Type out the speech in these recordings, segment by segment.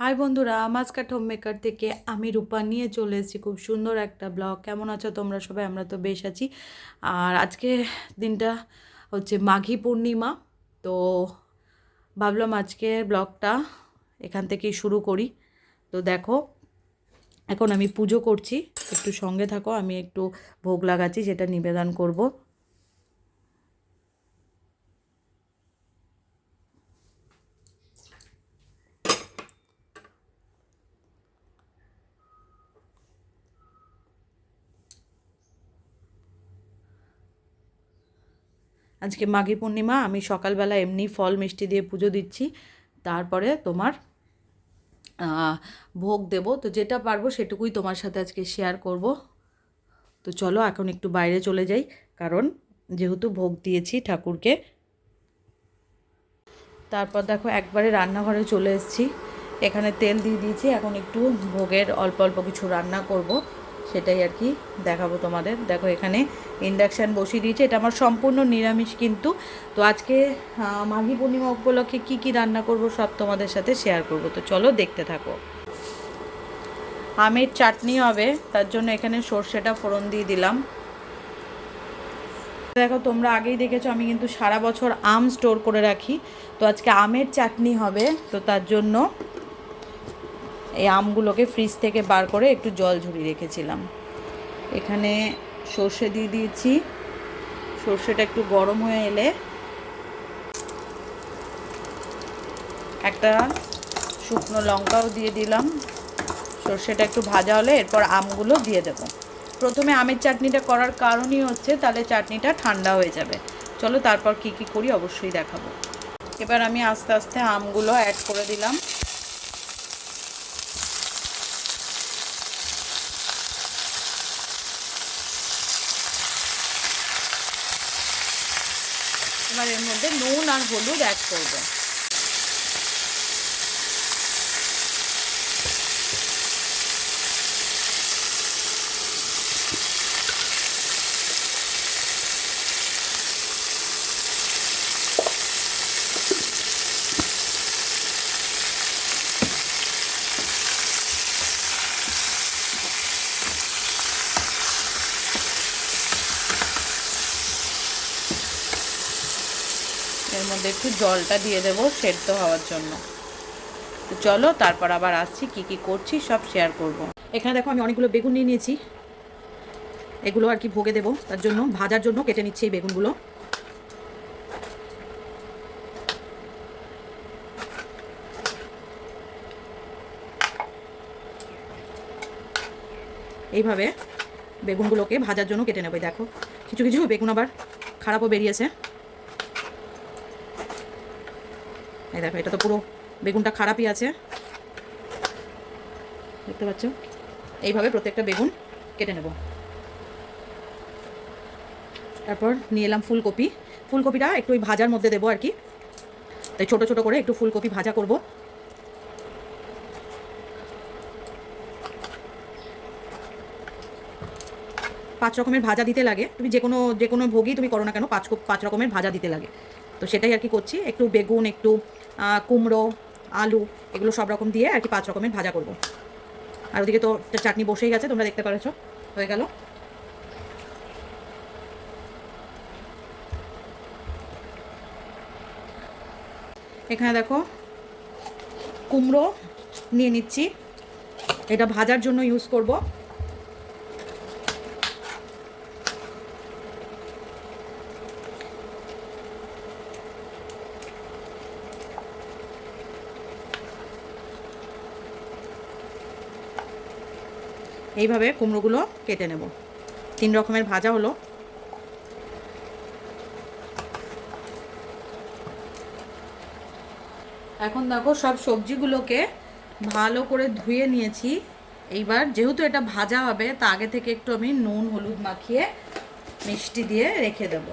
High বন্ধুরা মাছকাট home maker থেকে আমি রূপা নিয়ে চলে এসেছি খুব সুন্দর একটা ব্লগ। কেমন আছো তোমরা সবাই? আমরা তো বেশ আছি। আর আজকে দিনটা হচ্ছে মাঘী পূর্ণিমা। তো ভাবলাম আজকে ব্লগটা এখান থেকেই শুরু করি। তো দেখো, এখন আমি পুজো করছি। একটু সঙ্গে থাকো, আমি একটু ভোগ লাগাচ্ছি, যেটা নিবেদন করব। আজকে মাঘী পূর্ণিমা, আমি সকালবেলা এমনি ফল, মিষ্টি দিয়ে পুজো দিচ্ছি। তারপরে তোমার ভোগ দেব। তো যেটা পারব সেটুকুই তোমার সাথে আজকে শেয়ার করব। তো চলো এখন একটু বাইরে চলে যাই, কারণ যেহেতু ভোগ দিয়েছি ঠাকুরকে। তারপর দেখো একবারে রান্নাঘরে চলে এসেছি। এখানে তেল দিয়ে দিয়েছি, এখন একটু ভোগের অল্প অল্প কিছু রান্না করব। সেটাই আর কি দেখাবো তোমাদের। দেখো এখানে ইন্ডাকশান বসিয়ে দিয়েছে। এটা আমার সম্পূর্ণ নিরামিষ কিন্তু। তো আজকে মাঘী পূর্ণিমা উপলক্ষে কি কি রান্না করব সব তোমাদের সাথে শেয়ার করব। তো চলো দেখতে থাকো। আমের চাটনি হবে, তার জন্য এখানে সর্ষেটা ফোড়ন দিয়ে দিলাম। দেখো, তোমরা আগেই দেখেছ, আমি কিন্তু সারা বছর আম স্টোর করে রাখি। তো আজকে আমের চাটনি হবে, তো তার জন্য এই আমগুলোকে ফ্রিজ থেকে বার করে একটু জল ঝরিয়ে রেখেছিলাম। এখানে সর্ষে দিয়ে দিয়েছি। সর্ষেটা একটু গরম হয়ে এলে একটা শুকনো লঙ্কাও দিয়ে দিলাম। সর্ষেটা একটু ভাজা হলে এরপর আমগুলো দিয়ে দেবো। প্রথমে আমের চাটনিটা করার কারণই হচ্ছে তাহলে চাটনিটা ঠান্ডা হয়ে যাবে। চলো তারপর কি কি করি অবশ্যই দেখাবো। এবার আমি আস্তে আস্তে আমগুলো অ্যাড করে দিলাম এবার এর মধ্যে নুন আর হলুদ অ্যাড করব। মধ্যে একটু জলটা দিয়ে দেবো সেদ্ধ হওয়ার জন্য। চলো, তারপর আবার আসছি, কি কি করছি সব শেয়ার করব। এখানে দেখো আমি অনেকগুলো বেগুন নিয়ে নিয়েছি। এগুলো আর কি ভোগে দেবো, তার জন্য ভাজার জন্য কেটে নিচ্ছি এই বেগুনগুলো। এইভাবে বেগুনগুলোকে ভাজার জন্য কেটে নেবে দেখো। কিছু কিছু বেগুন আবার খারাপও বেরিয়েছে। এই দেখো, এটা তো পুরো বেগুনটা খারাপই আছে। দেখতে পাচ্ছ? এইভাবে প্রত্যেকটা বেগুন কেটে নেব। তারপর নিয়ে এলাম ফুলকপি। ফুলকপিটা একটু ওই ভাজার মধ্যে দেবো আর কি। তাই ছোটো ছোটো করে একটু ফুলকপি ভাজা করব। পাঁচ রকমের ভাজা দিতে লাগে। তুমি যে কোনো যে কোনো ভোগই তুমি করো না কেন, পাঁচ পাঁচ রকমের ভাজা দিতে লাগে। তো সেটাই আর কি করছি। একটু বেগুন, একটু কুমড়ো, আলু, এগুলো সব রকম দিয়ে আর কি পাঁচ রকমের ভাজা করব। আর ওদিকে তো চাটনি বসেই গেছে, তোমরা দেখতে পারেছো, হয়ে গেল। এখানে দেখো, কুমড়ো নিয়ে নিচ্ছি। এটা ভাজার জন্য ইউজ করব। এইভাবে কুমড়োগুলো কেটে নেব। তিন রকমের ভাজা হলো। এখন দেখো সব সবজিগুলোকে ভালো করে ধুয়ে নিয়েছি। এইবার যেহেতু এটা ভাজা হবে, তা আগে থেকে একটু আমি নুন, হলুদ মাখিয়ে মিষ্টি দিয়ে রেখে দেব।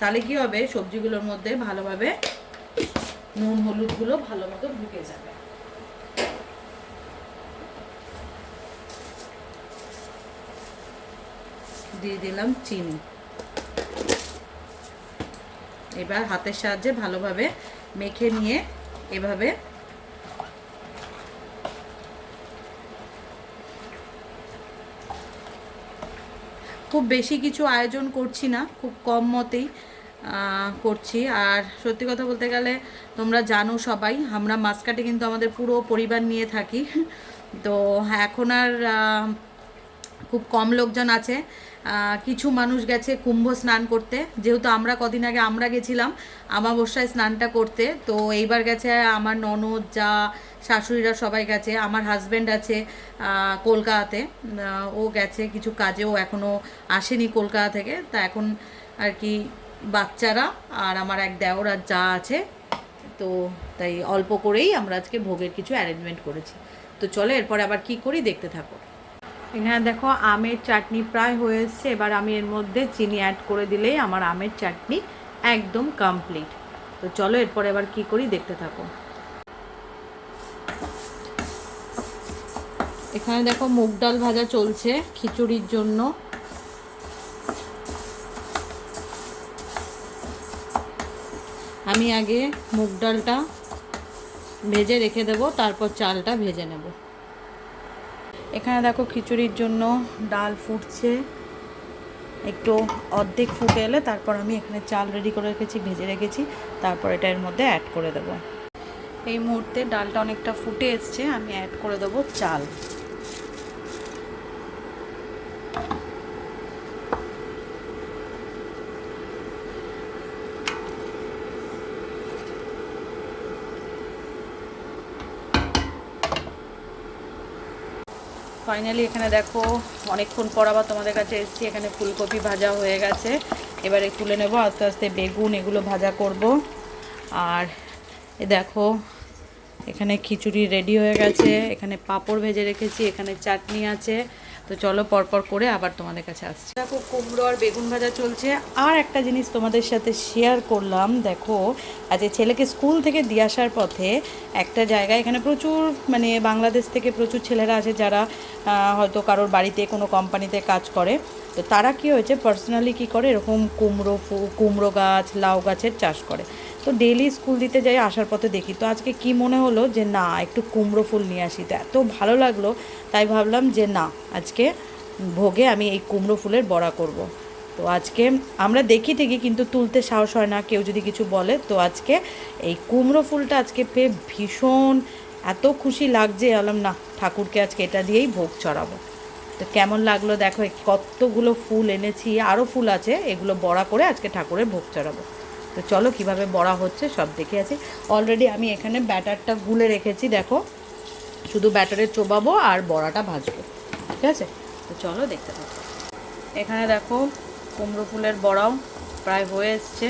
তাহলে কি হবে? সবজিগুলোর মধ্যে ভালোভাবে নুন, হলুদগুলো ভালো মতো ঢুকে যাবে। দিয়ে দিলাম চিনি। এবার হাতের সাহায্যে ভালোভাবে মেখে নিয়ে এভাবে খুব বেশি কিছু আয়োজন করছি না, খুব কম মতেই করছি। আর সত্যি কথা বলতে গেলে তোমরা জানো সবাই, আমরা মাসকাটে কিন্তু আমাদের পুরো পরিবার নিয়ে থাকি। তো এখন আর খুব কম লোকজন আছে। কিছু মানুষ গেছে কুম্ভ স্নান করতে। যেহেতু আমরা কদিন আগে, আমরা গেছিলাম আমাবস্যায় স্নানটা করতে, তো এইবার গেছে আমার ননদ, যা শাশুড়িরা সবাই গেছে, আমার হাজব্যান্ড আছে কলকাতাতে। ও গেছে কিছু কাজেও এখনও আসেনি কলকাতা থেকে। তা এখন আর কি বাচ্চারা আর আমার এক দেওর আর যা আছে, তো তাই অল্প করেই আমরা আজকে ভোগের কিছু অ্যারেঞ্জমেন্ট করেছি। তো চলো এরপর আবার কি করি দেখতে থাকো। এখানে দেখো, আমের চাটনি প্রায় হয়ে এসছে। এবার আমি এর মধ্যে চিনি অ্যাড করে দিলেই আমার আমের চাটনি একদম কমপ্লিট তো চলো, এরপরে এবার কি করি দেখতে থাকো। এখানে দেখো, মুগ ডাল ভাজা চলছে খিচুড়ির জন্য। আমি আগে মুগ ডালটা ভেজে রেখে দেব, তারপর চালটা ভেজে নেব। এখানে দেখো খিচুড়ির জন্য ডাল ফুটছে। একটু অর্ধেক ফুটে এলে তারপর আমি এখানে চাল রেডি করে রেখেছি, ভেজে রেখেছি। তারপর এটা এর মধ্যে অ্যাড করে দেবো। এই মুহূর্তে ডালটা অনেকটা ফুটে এসছে, আমি অ্যাড করে দেবো চাল। ফাইনালি এখানে দেখো, অনেকক্ষণ পর আবার তোমাদের কাছে এসছি। এখানে ফুলকপি ভাজা হয়ে গেছে। এবারে তুলে নেব, আস্তে আস্তে বেগুন এগুলো ভাজা করব। আর দেখো, এখানে খিচুড়ি রেডি হয়ে গেছে। এখানে পাঁপড় ভেজে রেখেছি, এখানে চাটনি আছে। তো চলো পরপর করে আবার তোমাদের কাছে আসছি। দেখো, কুমড়ো আর বেগুন ভাজা চলছে। আর একটা জিনিস তোমাদের সাথে শেয়ার করলাম, দেখো আজকে ছেলেকে স্কুল থেকে দিয়ে আসার পথে একটা জায়গায় এখানে প্রচুর মানে বাংলাদেশ থেকে প্রচুর ছেলেরা আছে যারা হয়তো কারোর বাড়িতে কোনো কোম্পানিতে কাজ করে। তো তারা কি হয়েছে পার্সোনালি কি করে এরকম কুমড়ো কুমড়ো গাছ, লাউ গাছের চাষ করে। তো ডেলি স্কুল দিতে যাই, আসার পথে দেখি। তো আজকে কি মনে হলো যে, না, একটু কুমড়ো ফুল নিয়ে আসি। তো এত ভালো লাগল, তাই ভাবলাম যে, না, আজকে ভোগে আমি এই কুমড়ো ফুলের বড়া করব। তো আজকে আমরা দেখি ঠিকই, কিন্তু তুলতে সাহস হয় না, কেউ যদি কিছু বলে। তো আজকে এই কুমড়ো ফুলটা আজকে পেয়ে ভীষণ এত খুশি লাগছে বললাম না, ঠাকুরকে আজকে এটা দিয়েই ভোগ চড়াবো তো কেমন লাগল দেখো, কতগুলো ফুল এনেছি আরও ফুল আছে, এগুলো বড়া করে আজকে ঠাকুরের ভোগ চড়াবো তো চলো কীভাবে বড়া হচ্ছে সব দেখে আছি। অলরেডি আমি এখানে ব্যাটারটা গুলে রেখেছি, দেখো। শুধু ব্যাটারে চোবাবো আর বড়াটা ভাজবো, ঠিক আছে? তো চলো দেখতে পাচ্ছি এখানে দেখো কুমড়ো ফুলের বড়াও প্রায় হয়ে এসছে।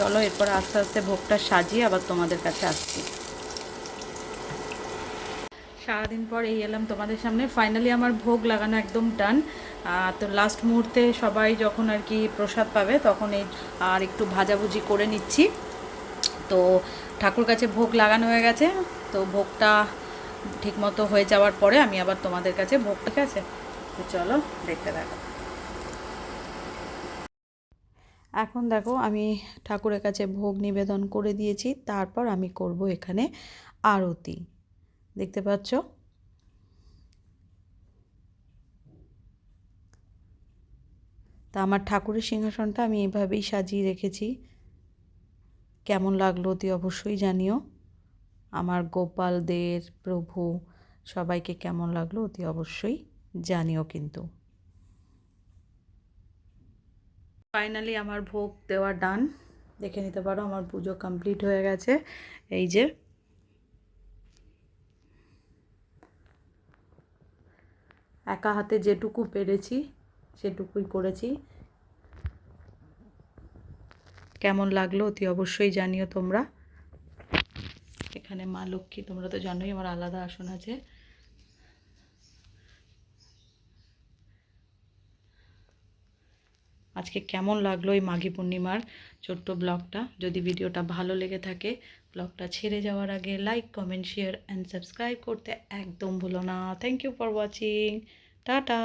চলো, এরপর আস্তে আস্তে ভোগটা সাজিয়ে আবার তোমাদের কাছে আসছি। সারাদিন পর এই এলাম তোমাদের সামনে। ফাইনালি আমার ভোগ লাগানো একদম ডান তো লাস্ট মুহূর্তে সবাই যখন আর কি প্রসাদ পাবে, তখন এই আর একটু ভাজাভুজি করে নিচ্ছি। তো ঠাকুর কাছে ভোগ লাগানো হয়ে গেছে। তো ভোগটা ঠিকমতো হয়ে যাওয়ার পরে আমি আবার তোমাদের কাছে ভোগ ঠিক আছে। তো চলো, দেখতে থাকো। এখন দেখো আমি ঠাকুরের কাছে ভোগ নিবেদন করে দিয়েছি, তারপর আমি করব এখানে আরতি। দেখতে পাচ্ছ? তা আমার ঠাকুরের সিংহাসনটা আমি এভাবেই সাজিয়ে রেখেছি। কেমন লাগল অতি অবশ্যই জানিও। আমার গোপালদের, প্রভু, সবাইকে কেমন লাগল অতি অবশ্যই জানিও কিন্তু। ফাইনালি আমার ভোগ দেওয়া ডান দেখে নিতে পারো, আমার পুজো কমপ্লিট হয়ে গেছে। এই যে। একা হাতে যেটুকু পেরেছি, সেটুকুই করেছি। কেমন লাগল অতি অবশ্যই জানিও তোমরা। এখানে মা লক্ষ্মী, তোমরা তো জানোই, আমার আলাদা আসন আছে। আজকে কেমন লাগল এই মাঘী পূর্ণিমার ছোট্ট ব্লগটা? যদি ভিডিওটা ভালো লেগে থাকে, ব্লগটা ছেড়ে যাওয়ার আগে like comment share and subscribe করতে একদম ভুলো না। Thank you for watching tata.